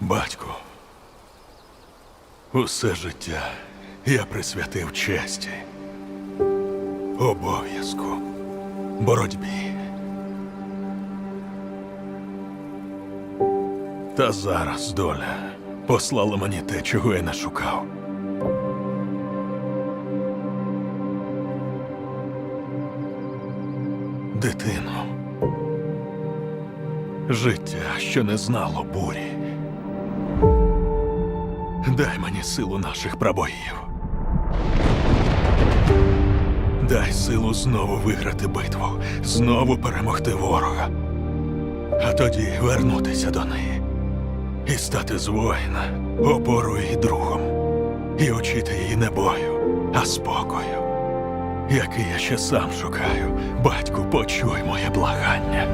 Батьку, усе життя я присвятив честі, обов'язку, боротьбі. Та зараз доля послала мені те, чого я не шукав. Дитину. Життя, що не знало бурі. Дай мені силу наших прабоїв. Дай силу знову виграти битву, знову перемогти ворога. А тоді вернутися до неї і стати з воїна опорою і другом, і учити її не бою, а спокою, який я ще сам шукаю. Батьку, почуй моє благання.